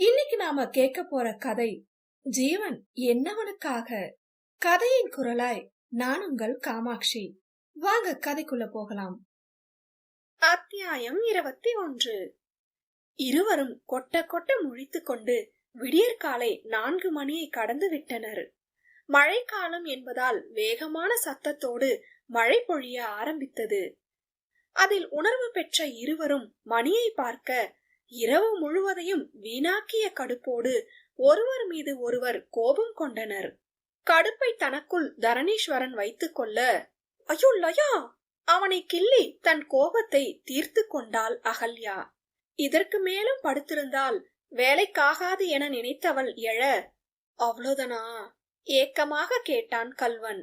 இன்னைக்கு நாம கேட்க போற கதை ஜீவன் என்னவனுக்காக? கதையின் குரலாய் நான் உங்கள் காமாட்சி. வாங்க கதைக்குள்ள போகலாம். அத்தியாயம் இருபத்தி ஒன்று. இருவரும் கொட்ட கொட்ட முழித்துக் கொண்டு விடியற்காலை நான்கு மணியை கடந்து விட்டனர். மழைக்காலம் என்பதால் வேகமான சத்தத்தோடு மழை பொழிய ஆரம்பித்தது. அதில் உணர்வு பெற்ற இருவரும் மணியை பார்க்க இரவு முழுவதையும் வீணாக்கிய கடுப்போடு ஒருவர் மீது ஒருவர் கோபம் கொண்டனர். கடுப்பை தனக்குள் தரணீஸ்வரன் வைத்துக் கொள்ள ஐயோ லயா! அவனை கிள்ளி தன் கோபத்தை தீர்த்து கொண்டாள் அகல்யா. இதற்கு மேலும் படுத்திருந்தால் வேலைக்காகாது என நினைத்தவள் எழ அவ்வளோதானா ஏக்கமாக கேட்டான் கல்வன்.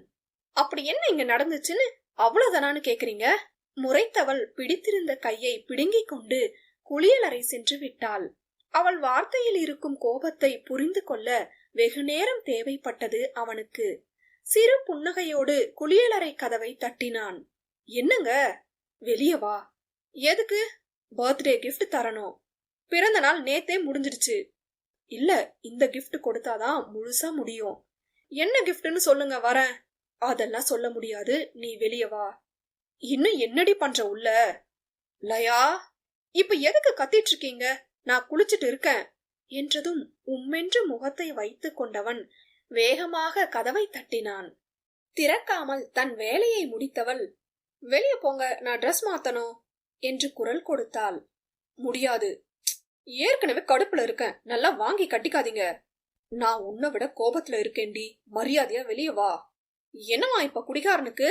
அப்படி என்ன இங்க நடந்துச்சுன்னு அவ்வளவுதானான்னு கேக்குறீங்க முறைத்தவள் பிடித்திருந்த கையை பிடுங்கிக் கொண்டு குளியலறை சென்று விட்டாள். அவள் வார்த்தையில் இருக்கும் கோபத்தை புரிந்து கொள்ள வெகு நேரம் தேவைப்பட்டது அவனுக்கு. சிறு புன்னகையோடு குளியலறை கதவை தட்டினான். என்னங்க? வெளிய வா. எதுக்கு? பர்த்டே கிஃப்ட் தரணும். பிறந்த நாள் நேத்தே முடிஞ்சிடுச்சு. இல்ல இந்த கிஃப்ட் கொடுத்தாதான் முழுசா முடியும். என்ன கிஃப்ட்னு சொல்லுங்க வரேன். அதெல்லாம் சொல்ல முடியாது. நீ வெளிய வா. இன்னும் என்னடி பண்ற உள்ள? லயா? இப்ப எதுக்கு கத்திட்டு இருக்கீங்க நான் குளிச்சிட்டு இருக்கேன் என்றதும் உம்மென்று முகத்தை வைத்து கொண்டவன் வேகமாக கதவை தட்டினான். திறக்காமல் தன் வேலையை முடித்தவள் வெளியே போங்க நான் ட்ரெஸ் மாத்தணும் என்று குரல் கொடுத்தாள். முடியாது. ஏற்கனவே கடுப்புல இருக்கேன். நல்லா வாங்கி கட்டிக்காதீங்க. நான் உன்னை விட கோபத்துல இருக்கேன்டி. மரியாதையா வெளியே வா. என்னவா இப்ப குடிகாரனுக்கு?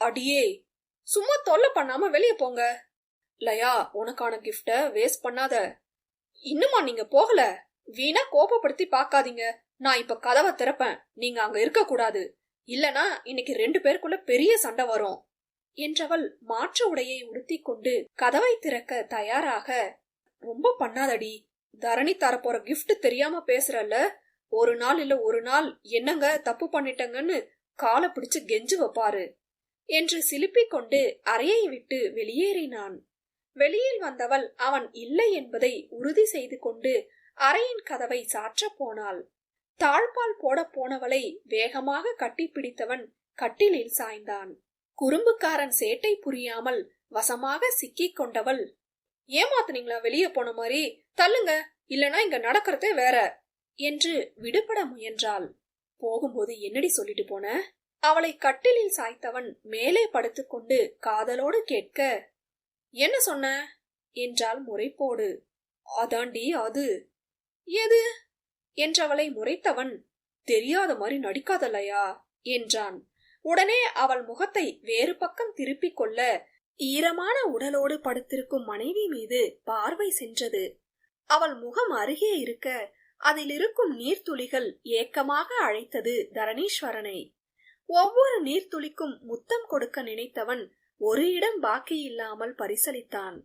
அடியே சும்மா தொல்லை பண்ணாம வெளியே போங்க. லயா உனக்கான கிஃப்ட வேஸ்ட் பண்ணாத. இன்னுமா நீங்க போகல? வீணா கோபப்படுத்தி பாக்காதீங்க நான் இப்ப கதவை திறப்பேன். நீங்க அங்க இருக்க கூடாது இல்லனா இன்னைக்கு ரெண்டு பேருக்குள்ள பெரிய சண்டை வரும். என்றவள் மாற்று உடையை உடுத்தி கொண்டு கதவை திறக்க தயாராக ரொம்ப பண்ணாதடி. தரணி தரப்போற கிஃப்ட் தெரியாம பேசுறல்ல. ஒரு நாள் இல்ல ஒரு நாள் என்னங்க தப்பு பண்ணிட்டங்கன்னு காலை பிடிச்சு கெஞ்சு வைப்பாரு என்று சிலுப்பிக் கொண்டு அறையை விட்டு வெளியேறினான். வெளியில் வந்தவள் அவன் இல்லை என்பதை உறுதி செய்து கொண்டு அறையின் கதவை சாற்றப் போனாள். தாழ்பால் போட போனவளை வேகமாக கட்டிப்பிடித்தவன் கட்டிலில் சாய்ந்தான். குறும்புக்காரன் சேட்டை புரியாமல் வசமாக சிக்கிக் கொண்டவள் ஏமாத்துனீங்களா? வெளியே போன மாதிரி. தள்ளுங்க. இல்லனா இங்க நடக்கிறதே வேற என்று விடுபட முயன்றாள். போகும்போது என்னடி சொல்லிட்டு போன? அவளை கட்டிலில் சாய்த்தவன் மேலே படுத்துக்கொண்டு காதலோடு கேட்க என்ன சொன்ன? என்றாள் முறைப்போடு. அதாண்டி அது. எது? என்றவளை முறைத்தவன். தெரியாத மாதிரி நடிக்காதல்லையா? என்றான். உடனே அவள் முகத்தை வேறு பக்கம் திருப்பிக் கொள்ள ஈரமான உடலோடு படுத்திருக்கும் மனைவி மீது பார்வை சென்றது. அவள் முகம் அருகே இருக்க அதில் இருக்கும் நீர்த்துளிகள் ஏக்கமாக அழைத்தது தரணீஸ்வரனை. ஒவ்வொரு நீர்த்துளிக்கும் முத்தம் கொடுக்க நினைத்தவன் ஒரு இடம் பாக்கி இல்லாமல் பரிசளித்தான்.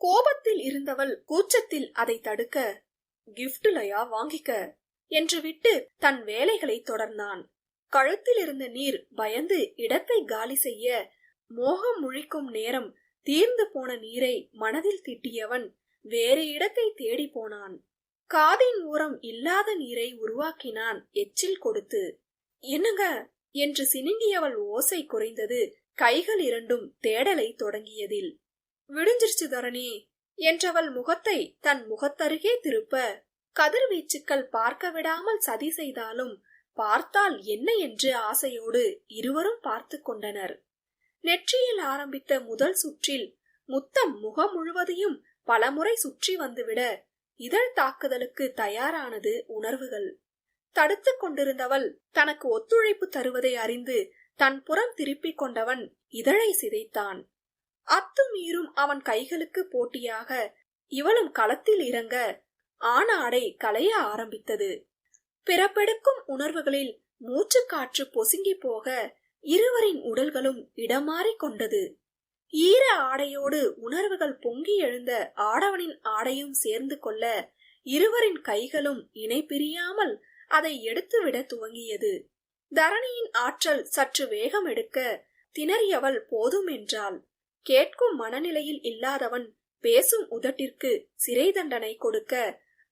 கோபத்தில் இருந்தவள் கூச்சத்தில் அதை தடுக்க கிஃப்ட்லயா வாங்கிக்க என்று விட்டு தன் வேலைகளை தொடர்ந்தான். கழுத்தில் இருந்த நீர் பயந்து இடத்தை காலி செய்ய மோகம் முழிக்கும் நேரம் தீர்ந்து போன நீரை மனதில் திட்டியவன் வேறு இடத்தை தேடி போனான். காதின் ஊரம் இல்லாத நீரை உருவாக்கினான் எச்சில் கொடுத்து. என்னங்க? என்று சினுங்கியவள் ஓசை குறைந்தது கைகள் இரண்டும் தேடலை தொடங்கியதில். விடுஞ்சிருச்சு தரணி என்றவள் முகத்தை தன் முகத்தருகே திருப்ப கதிர்வீச்சுக்கள் பார்க்க விடாமல் சதி செய்தாலும் பார்த்தால் என்ன என்று ஆசையோடு இருவரும் பார்த்து கொண்டனர். நெற்றியில் ஆரம்பித்த முதல் சுற்றில் முத்தம் முகம் முழுவதையும் பலமுறை சுற்றி வந்துவிட இதழ் தாக்குதலுக்கு தயாரானது உணர்வுகள். தடுத்து கொண்டிருந்தவள் தனக்கு ஒத்துழைப்பு தருவதை அறிந்து தன் புறம் திருப்பிக் கொண்டவன் இதழை சிதைத்தான். அத்துமீறும் அவன் கைகளுக்கு போட்டியாக இவளும் களத்தில் இறங்க ஆணாடை ஆடை களைய ஆரம்பித்தது. பிறப்பெடுக்கும் உணர்வுகளில் மூச்சுக்காற்று பொசுங்கி போக இருவரின் உடல்களும் இடமாறிக் கொண்டது. ஈர ஆடையோடு உணர்வுகள் பொங்கி எழுந்த ஆடவனின் ஆடையும் சேர்ந்து கொள்ள இருவரின் கைகளும் இணை பிரியாமல் அதை எடுத்துவிட துவங்கியது. தரணியின் ஆற்றல் சற்று வேகம் எடுக்க திணறியவள் போதும் என்றாள். கேட்கும் மனநிலையில் இல்லாதவன் பேசும் உதட்டிற்கு சிறை தண்டனை கொடுக்க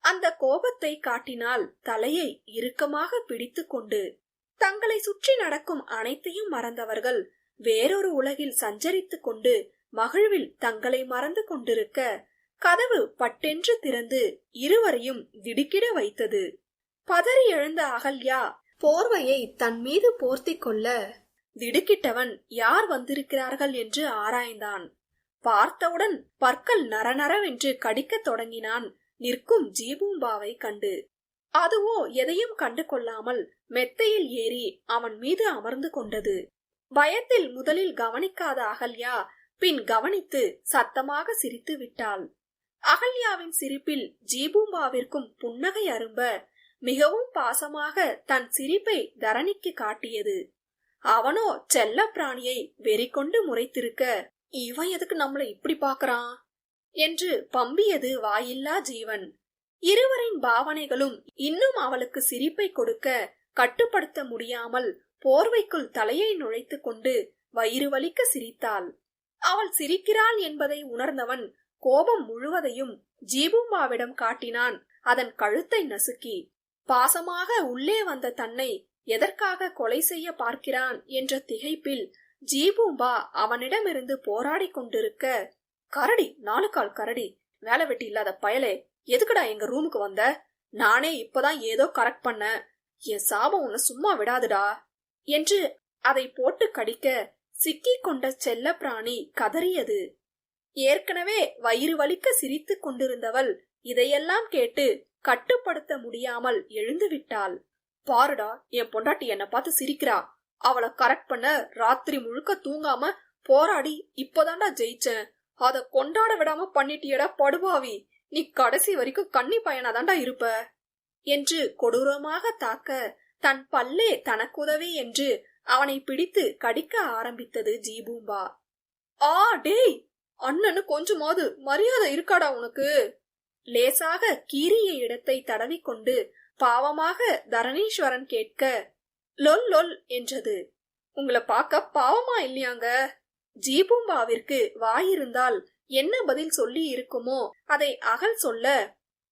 அந்த கோபத்தை காட்டினால் தலையை இறுக்கமாக பிடித்து கொண்டு தங்களை சுற்றி நடக்கும் அனைத்தையும் மறந்தவர்கள் வேறொரு உலகில் சஞ்சரித்துக் கொண்டு மகிழ்வில் தங்களை மறந்து கொண்டிருக்க கதவு பட்டென்று திறந்து இருவரையும் திடுக்கிட வைத்தது. பதறி எழுந்த அகல்யா போர்வையை தன் மீது போர்த்தி கொள்ள திடுக்கிட்டவன் யார் வந்திருக்கிறார்கள் என்று ஆராய்ந்தான். பார்த்தவுடன் பற்கள் நரநரவென்று கடிக்கத் தொடங்கினான் நிற்கும் ஜீபூம்பாவை கண்டு. அதுவோ எதையும் கண்டு கொள்ளாமல் மெத்தையில் ஏறி அவன் மீது அமர்ந்து கொண்டது. பயத்தில் முதலில் கவனிக்காத அகல்யா பின் கவனித்து சத்தமாக சிரித்து விட்டாள். அகல்யாவின் சிரிப்பில் ஜீபூம்பாவிற்கும் புன்னகை அரும்ப மிகவும் பாசமாக தன் சிரிப்பை தரணிக்கு காட்டியது. அவனோ செல்ல பிராணியை வெறிக்கொண்டு முறைத்திருக்க இவன் எதுக்கு நம்மளை இப்படி பாக்குறான் என்று பம்பியது வாயில்லா ஜீவன். இருவரின் பாவனைகளும் இன்னும் அவளுக்கு சிரிப்பை கொடுக்க கட்டுப்படுத்த முடியாமல் போர்வைக்குள் தலையை நுழைத்து கொண்டு வயிறு வலிக்க சிரித்தாள். அவள் சிரிக்கிறாள் என்பதை உணர்ந்தவன் கோபம் முழுவதையும் ஜீபூம்பாவிடம் காட்டினான். அதன் கழுத்தை நசுக்கி பாசமாக உள்ளே வந்த தன்னை எதற்காக கொலை செய்ய பார்க்கிறான் என்ற திகைப்பில் ஜீபூம்பா அவனிடமிருந்து போராடி கொண்டிருக்க கரடி நாலு கால் கரடி வேலை வெட்டி இல்லாத பயலே எதுக்குடா எங்க ரூமுக்கு வந்த? நானே இப்பதான் ஏதோ கரெக்ட் பண்ண என் சாபம் உன்னை சும்மா விடாதுடா என்று அதை போட்டு கடிக்க சிக்கிக் கொண்ட செல்ல பிராணி கதறியது. ஏற்கனவே வயிறு வலிக்க சிரித்துக் கொண்டிருந்தவள் இதையெல்லாம் கேட்டு கட்டுப்படுத்த முடியாமல் எழுந்து விட்டாள். பாருடா என் பொண்டாட்டி என்ன பார்த்து சிரிக்கிறா. அவளை கரெக்ட் பண்ண ராத்திரி முழுக்க தூங்காம போராடி இப்பதான்டா ஜெயிச்சேன். அத கொண்டாட விடாம பண்ணிட்டியடா படுபாவி. நீ கடைசி வரைக்கும் கண்ணி பையனாதான்டா இருப்ப. என்று கொடூரமாக தாக்க தன் பல்லே தனக்குதவி என்று அவனை பிடித்து கடிக்க ஆரம்பித்தது ஜீபூம்பா. ஆ டேய் அண்ணனு கொஞ்சமாவது மரியாதை இருக்காடா உனக்கு? லேசாக கீரிய இடத்தை தடவிக்கொண்டு பாவமாக தரணீஸ்வரன் கேட்க லொல் லொல் என்றது. உங்களை பார்க்க பாவமா இல்லையாங்க? ஜீபூம்பாவிற்கு வாயிருந்தால் என்ன பதில் சொல்லி இருக்குமோ அதை அகல் சொல்ல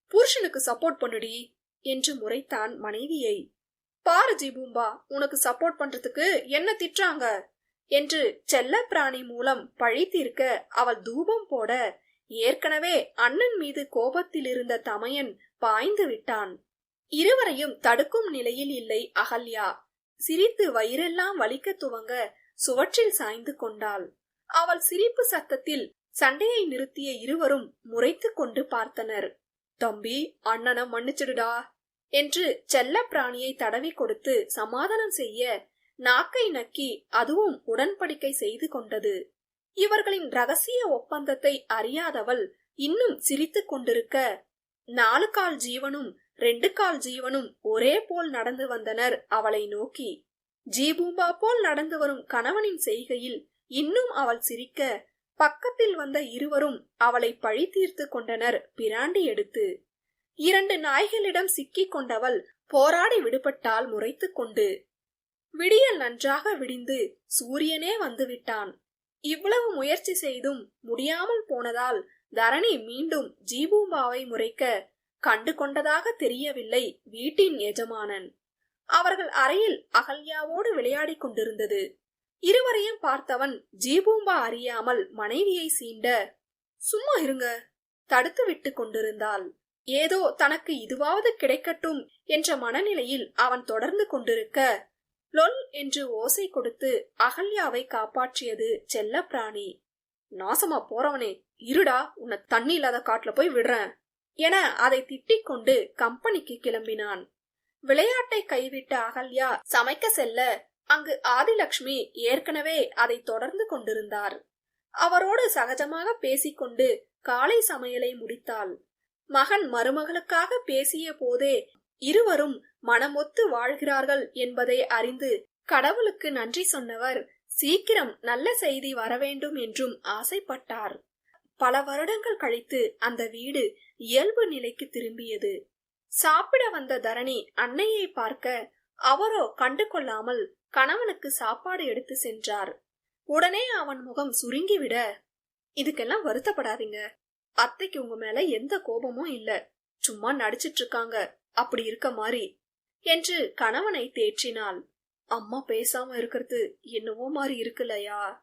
புருஷனுக்கு சப்போர்ட் பண்ணுடி என்று முறைத்தான் மனைவியை. பாரு ஜீபூம்பா உனக்கு சப்போர்ட் பண்றதுக்கு என்ன திட்டுறாங்க? என்று செல்ல பிராணி மூலம் பழி தீர்க்க அவள் தூபம் போட ஏற்கனவே அண்ணன் மீது கோபத்தில் இருந்த தமையன் பாய்ந்து விட்டான். இருவரையும் தடுக்கும் நிலையில் இல்லை அகல்யா. சிரித்து வயிறெல்லாம் வலிக்க துவங்க சுவற்றில் சாய்ந்து கொண்டாள். அவள் சிரிப்பு சத்தத்தில் சண்டையை நிறுத்திய இருவரும் முறைத்து கொண்டு பார்த்தனர். தம்பி அண்ணனை மன்னிச்சிடுடா என்று செல்ல பிராணியை தடவி கொடுத்து சமாதானம் செய்ய நாக்கை நக்கி அதுவும் உடன்படிக்கை செய்து கொண்டது. இவர்களின் ரகசிய ஒப்பந்தத்தை அறியாதவள் இன்னும் சிரித்துக் கொண்டிருக்க நாலு கால் ஜீவனும் ரெண்டு கால் ஜீவனும் ஒரே போல் நடந்து வந்தனர் அவளை நோக்கி. ஜீபூம்பா போல் நடந்து வரும் கணவனின் செய்கையில் இன்னும் அவள் சிரிக்க பக்கத்தில் வந்த இருவரும் அவளை பழி தீர்த்து கொண்டனர் பிராண்டி எடுத்து. இரண்டு நாய்களிடம் சிக்கிக் கொண்டவள் போராடி விடுபட்டால் முறைத்துக் கொண்டு. விடியல் நன்றாக விடிந்து சூரியனே வந்துவிட்டான். இவ்வளவு முயற்சி செய்தும் முடியாமல் போனதால் தரணி மீண்டும் ஜீபூம்பாவை முறைக்க கண்டு கொண்டதாக தெரியவில்லை வீட்டின் எஜமானன். அவர்கள் அறையில் அகல்யாவோடு விளையாடிக் கொண்டிருந்தது. இருவரையும் பார்த்தவன் ஜீபூம்பா அறியாமல் மனைவியை சீண்ட சும்மா இருங்க தடுத்து விட்டு கொண்டிருந்தாள். ஏதோ தனக்கு இதுவாவது கிடைக்கட்டும் என்ற மனநிலையில் அவன் தொடர்ந்து கொண்டிருக்க லொல் என்று ஓசை கொடுத்து அகல்யாவை காப்பாற்றியது செல்ல பிராணி நாசமா போறவனே இருடா உன்னை தண்ணி இல்லாத காட்டுல போய் விடுறேன் என அதை திட்டிக் கொண்டு கம்பெனிக்கு கிளம்பினான். விளையாட்டை கைவிட்ட அகல்யா சமைக்க செல்ல அங்கு ஆதிலக்ஷ்மி ஏற்கனவே அதை தொடர்ந்து கொண்டிருந்தார். அவரோடு சகஜமாக பேசிக்கொண்டு காலை சமையலை முடித்தாள். மகன் மருமகளுக்காக பேசிய போதே இருவரும் மனமொத்து வாழ்கிறார்கள் என்பதை அறிந்து கடவுளுக்கு நன்றி சொன்னவர் சீக்கிரம் நல்ல செய்தி வரவேண்டும் என்றும் ஆசைப்பட்டார். பல வருடங்கள் கழித்து அந்த வீடு இயல்பு நிலைக்கு திரும்பியது. சாப்பிட வந்த தரணி அன்னையை பார்க்க அவரோ கண்டு கொள்ளாமல் கணவனுக்கு சாப்பாடு எடுத்து சென்றார். உடனே அவன் முகம் சுருங்கிவிட இதுக்கெல்லாம் வருத்தப்படாதீங்க. அத்தைக்கு உங்க மேல எந்த கோபமும் இல்ல. சும்மா நடிச்சிட்டு இருக்காங்க. அப்படி இருக்க மாதிரி என்று கணவனை தேற்றினாள். அம்மா பேசாம இருக்கிறது என்னவோ மாதிரி இருக்குல்லையா?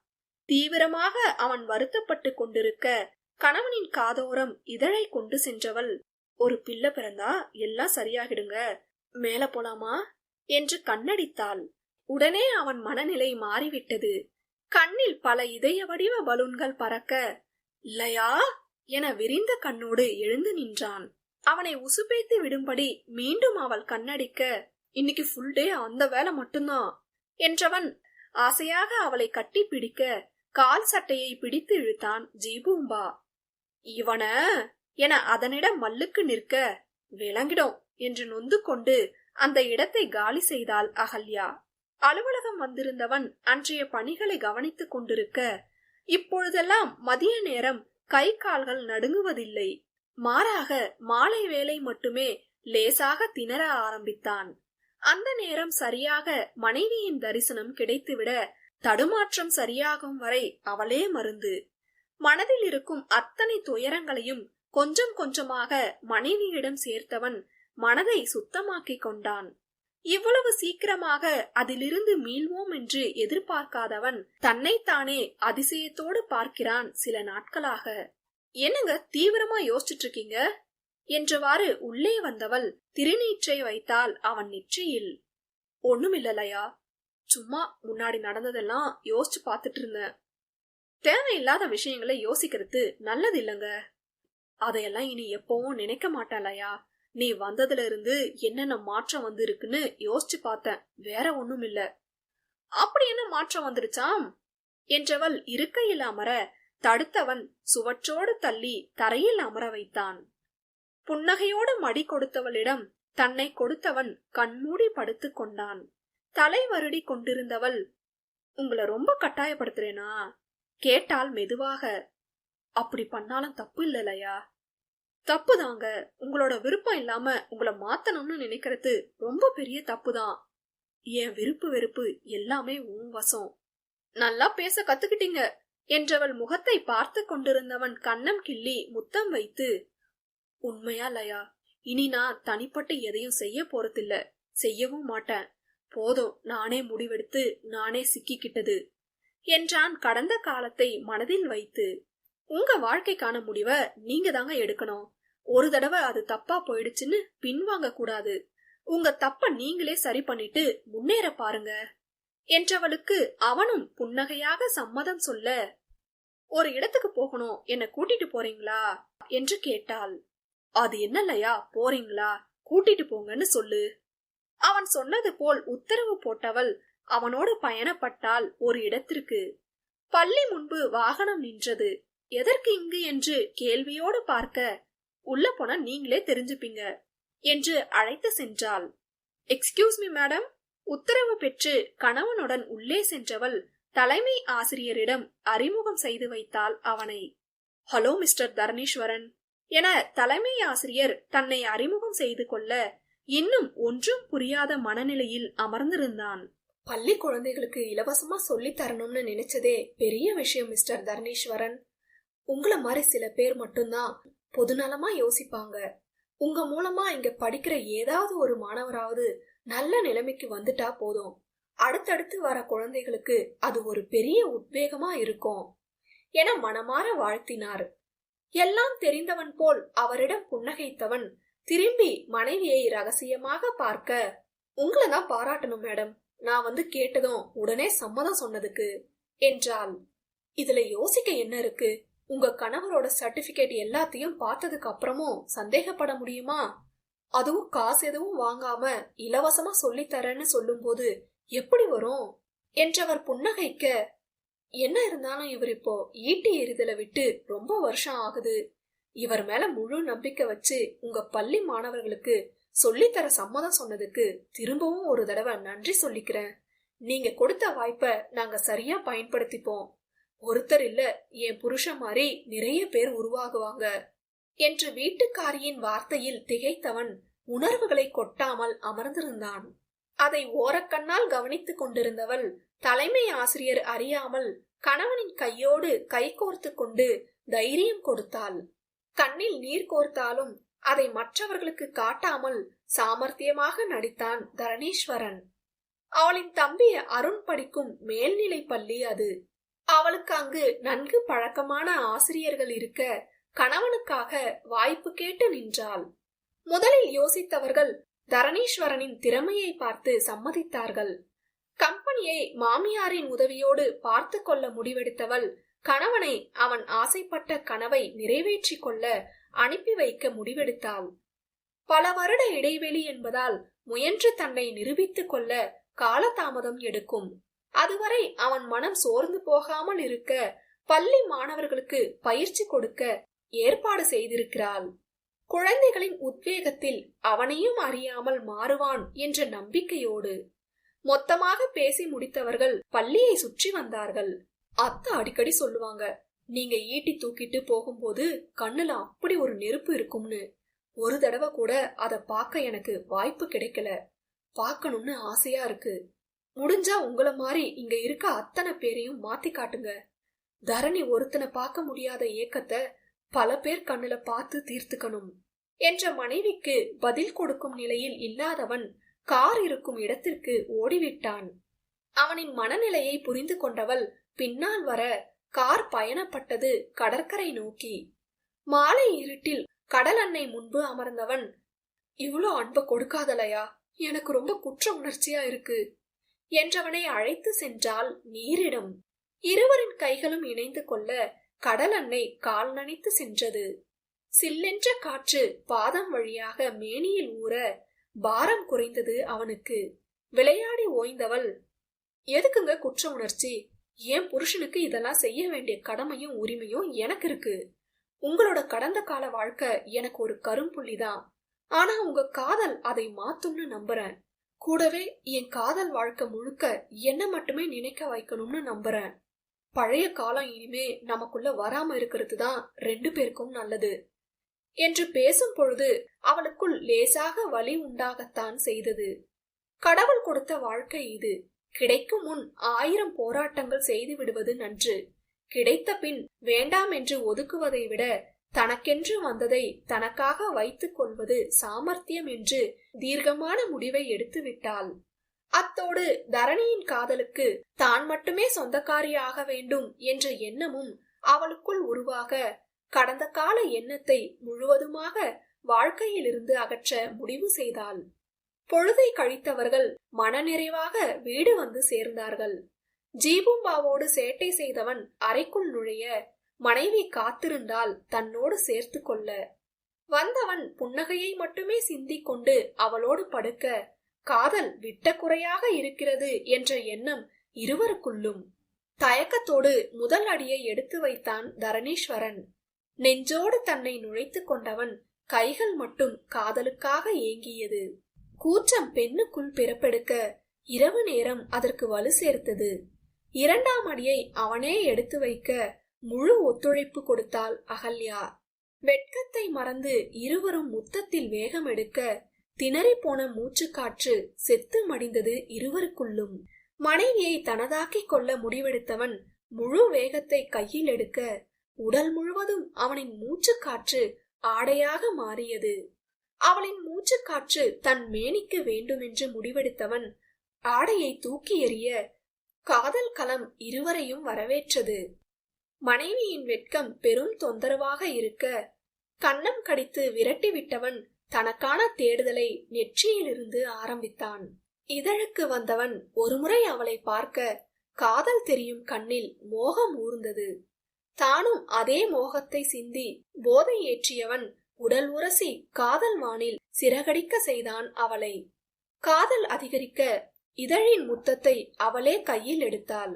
தீவிரமாக அவன் வருத்தப்பட்டு கொண்டிருக்க கணவனின் காதோரம் இதழை கொண்டு சென்றவள் ஒரு பிள்ளை பிறந்தா எல்லாம் சரியாகிடுங்க. மேல போலாமா? என்று கண்ணடித்தாள். உடனே அவன் மனநிலை மாறிவிட்டது. கண்ணில் பல இதய வடிவ பலூன்கள் பறக்க இல்லையா? என விரிந்த கண்ணோடு எழுந்து நின்றான். அவனை உசுப்பேத்தி விடும்படி மீண்டும் அவள் கண்ணடிக்க இன்னைக்கு ஃபுல் டே அந்த வேலை மட்டும்தான் என்றவன் ஆசையாக அவளை கட்டி பிடிக்க கால் சட்டையை பிடித்து இழுத்தான் ஜீபூம்பா. இவன என அதனிடம் மல்லுக்கு நிற்க விளங்கிடும் என்று நொந்து கொண்டு அந்த இடத்தை காலி செய்தாள் அகல்யா. அலுவலகம் வந்திருந்தவன் அன்றைய பணிகளை கவனித்துக் கொண்டிருக்க இப்பொழுதெல்லாம் மதிய நேரம் கை கால்கள் நடுங்குவதில்லை. மாறாக மாலை வேலை மட்டுமே லேசாக திணற ஆரம்பித்தான். அந்த நேரம் சரியாக மனைவியின் தரிசனம் கிடைத்துவிட தடுமாற்றம் சரியாகும் வரை அவளே மருந்து. மனதில் இருக்கும் அத்தனை துயரங்களையும் கொஞ்சம் கொஞ்சமாக மனைவியிடம் சேர்த்தவன் மனதை சுத்தமாக்கிக் கொண்டான். இவ்வளவு சீக்கிரமாக அதிலிருந்து மீள்வோம் என்று எதிர்பார்க்காதவன் தன்னைத்தானே அதிசயத்தோடு பார்க்கிறான் சில நாட்களாக. என்னங்க தீவிரமா யோசிச்சுட்டு இருக்கீங்க என்றவாறு உள்ளே வந்தவள் திருநீற்றை வைத்தால் அவன் நெற்றியில். ஒண்ணுமில்லலையா? சும்மா முன்னாடி நடந்ததெல்லாம் யோசிச்சு பார்த்துட்டு இருந்தேன் தேவையில்லாத விஷயங்களை யோசிக்கிறது நல்லது இல்லைங்க அதையெல்லாம் இனி எப்பவும் நினைக்க மாட்டாளையா? நீ வந்ததுல இருந்து என்னென்ன மாற்றம் வந்து இருக்குன்னு யோசிச்சு பார்த்தேன். வேற ஒண்ணும் இல்ல அப்படி என்ன மாற்றம் வந்துருச்சாம்? என்றவள் இருக்கையில் அமர தடுத்தவன் சுவற்றோடு தள்ளி தரையில் அமர வைத்தான். புன்னகையோடு மடி கொடுத்தவளிடம் தன்னை கொடுத்தவன் கண்மூடி படுத்து கொண்டான். தலை வருடி கொண்டிருந்தவள் உங்களை ரொம்ப கட்டாயப்படுத்துறேனா? கேட்டால் மெதுவாக அப்படி பண்ணாலும் தப்பு இல்லையா தப்பு தாங்க உங்களோட விருப்பம் இல்லாம உங்களை மாத்தணும்னு நினைக்கிறது ரொம்ப பெரிய தப்பு தான் என் விருப்பு வெறுப்பு எல்லாமே உன் வசம். நல்லா பேச கத்துக்கிட்டீங்க. என்றவள் முகத்தை பார்த்து கொண்டிருந்தவன் கன்னம் கிள்ளி முத்தம் வைத்து உண்மையா லயா? இனி நான் தனிப்பட்டு எதையும் செய்ய போறதில்ல. செய்யவும் மாட்டேன். போதும் நானே முடிவெடுத்து நானே சிக்கிக்கிட்டது என்றான் கடந்த காலத்தை மனதில் வைத்து. உங்க வாழ்க்கைக்கான முடிவை நீங்க தாங்க எடுக்கணும். ஒரு தடவை அது தப்பா போயிடுச்சுன்னு பின்வாங்க கூடாது உங்க தப்ப நீங்களே சரி பண்ணிட்டு முன்னேற பாருங்க. என்றவளுக்கு அவனும் புன்னகையாக சம்மதம் சொல்ல ஒரு இடத்துக்கு போகணும். என்ன கூட்டிட்டு போறீங்களா? என்று கேட்டாள். அது என்னலையா போறீங்களா? கூட்டிட்டு போங்கன்னு சொல்லு. அவன் சொன்னது போல் உத்தரவு போட்டவள் அவனோடு பயணப்பட்டால் ஒரு இடத்திற்கு. பள்ளி முன்பு வாகனம் நின்றது. எதற்கு இங்கு? என்று கேள்வியோடு பார்க்க உள்ள போனா நீங்களே தெரிஞ்சுப்பீங்க என்று அழைத்து சென்றாள். எக்ஸ்கியூஸ் மீ மேடம் உத்தரவு பெற்று கணவனுடன் உள்ளே சென்றவள் தலைமை ஆசிரியரிடம் அறிமுகம் செய்து வைத்தாள் அவனை. ஹலோ மிஸ்டர் தரணீஸ்வரன் என தலைமை ஆசிரியர் தன்னை அறிமுகம் செய்து கொள்ள இன்னும் ஒன்றும் புரியாத மனநிலையில் அமர்ந்திருந்தான். பள்ளி குழந்தைகளுக்கு இலவசமா சொல்லி தரணும்னு நினைச்சதே பெரிய விஷயம் மிஸ்டர் தர்ணீஸ்வரன். உங்களை மாதிரி சில பேர் மட்டும்தான் பொதுநலமா யோசிப்பாங்க. உங்க மூலமா இங்க படிக்கிற ஏதாவது ஒரு மாணவராவது நல்ல நிலைமைக்கு வந்துட்டா போதும். அடுத்தடுத்து வர குழந்தைகளுக்கு அது ஒரு பெரிய உத்வேகமா இருக்கும். என மனமாற வாழ்த்தினார். எல்லாம் தெரிந்தவன் போல் அவரிடம் புன்னகைத்தவன் திரும்பி மனைவியை ரகசியமாக பார்க்க உங்களை தான் பாராட்டணும் மேடம். நான் வந்து கேட்டதும் உடனே சம்மதம் சொன்னதுக்கு என்றாள். இதுல யோசிக்க என்ன இருக்கு? உங்க கணவரோட சர்டிபிகேட் எல்லாத்தையும் பார்த்ததுக்கு அப்புறமும் சந்தேகப்பட முடியுமா? அதுவும் காசு எதுவும் வாங்காம இலவசமா சொல்லித்தரேன்னு சொல்லும்போது எப்படி வரும்? என்றவர் புன்னகைக்க என்ன இருந்தாலும் இவர் இப்போ ஈட்டி எறிதலை விட்டு ரொம்ப வருஷம் ஆகுது. இவர் மேல முழு நம்பிக்கை வச்சு உங்க பள்ளி மாணவர்களுக்கு சொல்லித்தர சம்மதம் சொன்னதுக்கு திரும்பவும் ஒரு தடவை நன்றி சொல்லிக்கிறேன். நீங்க கொடுத்த வாய்ப்பை நாங்க சரியா பயன்படுத்திப்போம். ஒருத்தர் இல்ல என் புருஷன் மாதிரி நிறைய பேர் உருவாகுவாங்க. என்று வீட்டுக்காரியின் வார்த்தையில் திகைத்தவன் உணர்வுகளை கொட்டாமல் அமர்ந்திருந்தான். அதை ஓரக்கண்ணால் கவனித்துக் கொண்டிருந்தவள் தலைமை ஆசிரியர் அறியாமல் கணவனின் கையோடு கைகோர்த்து கொண்டு தைரியம் கொடுத்தாள். கண்ணில் நீர் கோர்த்தாலும் அதை மற்றவர்களுக்கு காட்டாமல் சாமர்த்தியமாக நடித்தான் தரணீஸ்வரன். அவளின் தம்பி அருண் படிக்கும் மேல்நிலை பள்ளி அது. அவளுக்கு அங்கு நன்கு பழக்கமான ஆசிரியர்கள் இருக்க கணவனுக்காக வாய்ப்பு கேட்டு நின்றாள். முதலில் யோசித்தவர்கள் தரணீஸ்வரனின் திறமையை பார்த்து சம்மதித்தார்கள். கம்பெனியை மாமியாரின் உதவியோடு பார்த்து கொள்ள முடிவெடுத்தவள் கணவனை அவன் ஆசைப்பட்ட கனவை நிறைவேற்றிக் கொள்ள அனுப்பி வைக்க முடிவெடுத்தாள். பல வருட இடைவெளி என்பதால் முயன்று தன்னை நிரூபித்துக் கொள்ள காலதாமதம் எடுக்கும். அதுவரை அவன் மனம் சோர்ந்து போகாமல் இருக்க பள்ளி மாணவர்களுக்கு பயிற்சி கொடுக்க ஏற்பாடு செய்திருக்கிறாள். குழந்தைகளின் உத்வேகத்தில் அவனையும் அறியாமல் மாறுவான் என்ற நம்பிக்கையோடு மொத்தமாக பேசி முடித்தவர்கள் பள்ளியை சுற்றி வந்தார்கள். அத்தை அடிக்கடி சொல்லுவாங்க நீங்க ஈட்டி தூக்கிட்டு போகும்போது கண்ணுல அப்படி ஒரு நெருப்பு இருக்கும்னு. ஒரு தடவை கூட அதை பார்க்க எனக்கு வாய்ப்பு கிடைக்கல. பார்க்கணும்னு ஆசையா இருக்கு. முடிஞ்சா உங்கள மாதிரி இங்க இருக்க அத்தனை பேரையும் மாத்தி காட்டுங்க. தரணி ஒருத்தனை பார்க்க முடியாத ஏக்கத்தை பல பேர் கண்ணுல பார்த்து தீர்த்துக்கணும். என்ற மனைவிக்கு பதில் கொடுக்கும் நிலையில் இல்லாதவன் கார் இருக்கும் இடத்திற்கு ஓடிவிட்டான். அவனின் மனநிலையை புரிந்து கொண்டவள் பின்னால் வர கார் பயணப்பட்டது கடற்கரை நோக்கி. மாலை இருட்டில் கடல் அன்னை முன்பு அமர்ந்தவன் இவ்வளோ அன்ப கொடுக்காதலையா? எனக்கு ரொம்ப குற்ற உணர்ச்சியா இருக்கு என்றவனை அழைத்து சென்றால் நீரிடம். இருவரின் கைகளும் இணைந்து கொள்ள கடல் அன்னை கால் நனைத்து சென்றது. சில்லென்ற காற்று பாதம் வழியாக மேனியில் ஊற பாரம் குறைந்தது அவனுக்கு. விளையாடி ஓய்ந்தவள் எதுக்குங்க குற்ற உணர்ச்சி? என் புருஷனுக்கு இதெல்லாம் செய்ய வேண்டிய கடமையும் உரிமையும் எனக்கு இருக்கு. உங்களோட கடந்த கால வாழ்க்கை எனக்கு ஒரு கரும்புள்ளிதான். ஆனா உங்க காதல் அதை மாத்தும்னு நம்புறேன். கூடவே என் காதல் வாழ்க்கை முழுக்க என்ன மட்டுமே நினைக்க வைக்கணும்னு நம்புறேன். பழைய காலம் இனிமே நமக்குள்ள வராம இருக்கிறது தான் ரெண்டு பேருக்கும் நல்லது. என்று பேசும் பொழுது அவளுக்குள் லேசாக வலி உண்டாகத்தான் செய்தது. கடவுள் கொடுத்த வாழ்க்கை இது. கிடைக்கும் முன் ஆயிரம் போராட்டங்கள் செய்து விடுவது நன்று. கிடைத்த பின் வேண்டாம் என்று ஒதுக்குவதை விட தனக்கென்று வந்ததை தனக்காக வைத்துக் கொள்வது சாமர்த்தியம் என்று தீர்க்கமான முடிவை எடுத்துவிட்டாள். அத்தோடு தரணியின் காதலுக்கு தான் மட்டுமே சொந்தக்காரியாக வேண்டும் என்ற எண்ணமும் அவளுக்குள் உருவாக கடந்த கால எண்ணத்தை முழுவதுமாக வாழ்க்கையிலிருந்து அகற்ற முடிவு செய்தாள். பொழுதை கழித்தவர்கள் மனநிறைவாக வீடு வந்து சேர்ந்தார்கள். ஜீபும்பாவோடு சேட்டை செய்தவன் அறைக்குள் நுழைய மனைவி காத்திருந்தால் தன்னோடு சேர்த்து கொள்ள. வந்தவன் புன்னகையை மட்டுமே சிந்திக் கொண்டு அவளோடு படுக்க காதல் விட்ட குறையாக இருக்கிறது என்ற எண்ணம் இருவருக்குள்ளும். தயக்கத்தோடு முதல் அடியை எடுத்து வைத்தான் தரணீஸ்வரன். நெஞ்சோடு தன்னை நுழைத்துக் கொண்டவன் கைகள் மட்டும் காதலுக்காக ஏங்கியது. கூச்சம் பெண்ணுக்குள் பிறப்பெடுக்க இரவு நேரம் அதற்கு வலு சேர்த்தது. இரண்டாம் அடியை அவனே எடுத்து வைக்க முழு ஒத்துழைப்பு கொடுத்தாள் அகல்யா. வெட்கத்தை மறந்து இருவரும் முத்தத்தில் வேகம் எடுக்க திணறி போன மூச்சுக்காற்று செத்து மடிந்தது இருவருக்குள்ளும். மனைவியை தனதாக்கிக் கொள்ள முடிவெடுத்தவன் முழு வேகத்தை கையில் எடுக்க உடல் முழுவதும் அவனின் மூச்சுக்காற்று ஆடையாக மாறியது. அவளின் மூச்சுக்காற்று தன் மேனிக்கு வேண்டுமென்று முடிவெடுத்தவன் ஆடையை தூக்கி எறிய காதல் களம் இருவரையும் வரவேற்றது. மனைவியின் வெட்கம் பெரும் தொந்தரவாக இருக்க கன்னம் கடித்து விரட்டி விட்டவன் தனக்கான தேடுதலை நெற்றியிலிருந்து ஆரம்பித்தான். இதழுக்கு வந்தவன் ஒருமுறை அவளை பார்க்க காதல் தெரியும் கண்ணில் மோகம் ஊர்ந்தது. தானும் அதே மோகத்தை சிந்தி போதை ஏற்றியவன் உடல் உரசி காதல் வானில் சிறகடிக்க செய்தான் அவளை. காதல் அதிகரிக்க இதழின் முத்தத்தை அவளே கையில் எடுத்தாள்.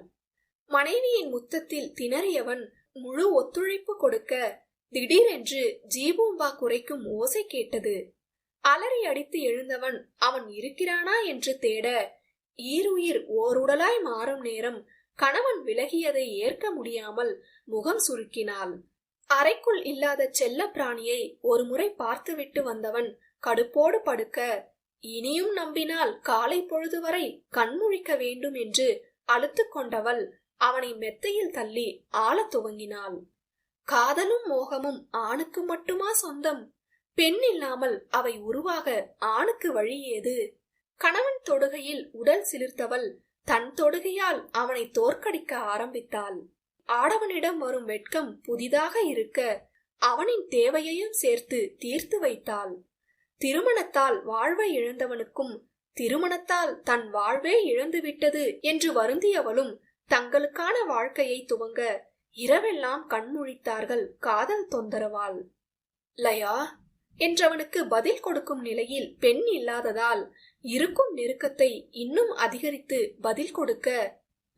மனைவியின் முத்தத்தில் திணறியவன் முழு ஒத்துழைப்பு கொடுக்க திடீரென்று ஜீபூம்பா குறைக்கும் ஓசை கேட்டது. அலறி அடித்து எழுந்தவன் அவன் இருக்கிறானா? என்று தேட ஈருயிர் ஓருடலாய் மாறும் நேரம் கணவன் விலகியதை ஏற்க முடியாமல் முகம் சுருக்கினாள். அறைக்குள் இல்லாத செல்ல பிராணியை ஒருமுறை பார்த்துவிட்டு வந்தவன் கடுப்போடு படுக்க இனியும் நம்பினால் காலை பொழுது வரை கண்முழிக்க வேண்டும் என்று அழுத்து கொண்டவள் அவனை மெத்தையில் தள்ளி ஆளத் துவங்கினாள். காதலும் மோகமும் ஆணுக்கு மட்டுமா சொந்தம்? பெண் இல்லாமல் அவை உருவாக ஆணுக்கு வழி ஏது? கணவன் தொடுகையில் உடல் சிலிர்த்தவள் தன் தொடுகையால் அவனை தோற்கடிக்க ஆரம்பித்தாள். ஆடவனிடம் வரும் வெட்கம் புதிதாக இருக்க அவனின் தேவையையும் சேர்த்து தீர்த்து வைத்தாள். திருமணத்தால் வாழ்வை இழந்தவனுக்கும் திருமணத்தால் தன் வாழ்வே இழந்துவிட்டது என்று வருந்தியவளும் தங்களுக்கான வாழ்க்கையை துவங்க இரவெல்லாம் கண்முழித்தார்கள் காதல் தொந்தரவால். லயா என்றவனுக்கு பதில் கொடுக்கும் நிலையில் பெண் இல்லாததால் இருக்கும் நெருக்கத்தை இன்னும் அதிகரித்து பதில் கொடுக்க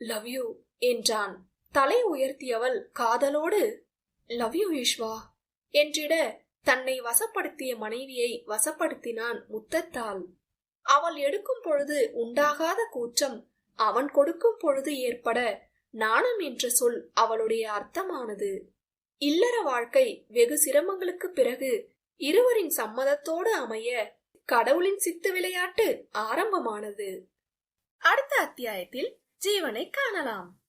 லவ் யூ என்றான். தலை உயர்த்தியவள் காதலோடு லவ் யூ ஈஷ்வா என்றிட தன்னை வசப்படுத்திய மனைவியை வசப்படுத்தினான் முத்தத்தால் அவள் எடுக்கும் பொழுது உண்டாகாத கூச்சம் அவன் கொடுக்கும் பொழுது ஏற்பட நாணம் என்ற சொல் அவளுடைய அர்த்தமானது. இல்லற வாழ்க்கை வெகு சிரமங்களுக்கு பிறகு இருவரின் சம்மதத்தோடு அமைய கடவுளின் சித்து விளையாட்டு ஆரம்பமானது. அடுத்த அத்தியாயத்தில் ஜீவனை காணலாம்.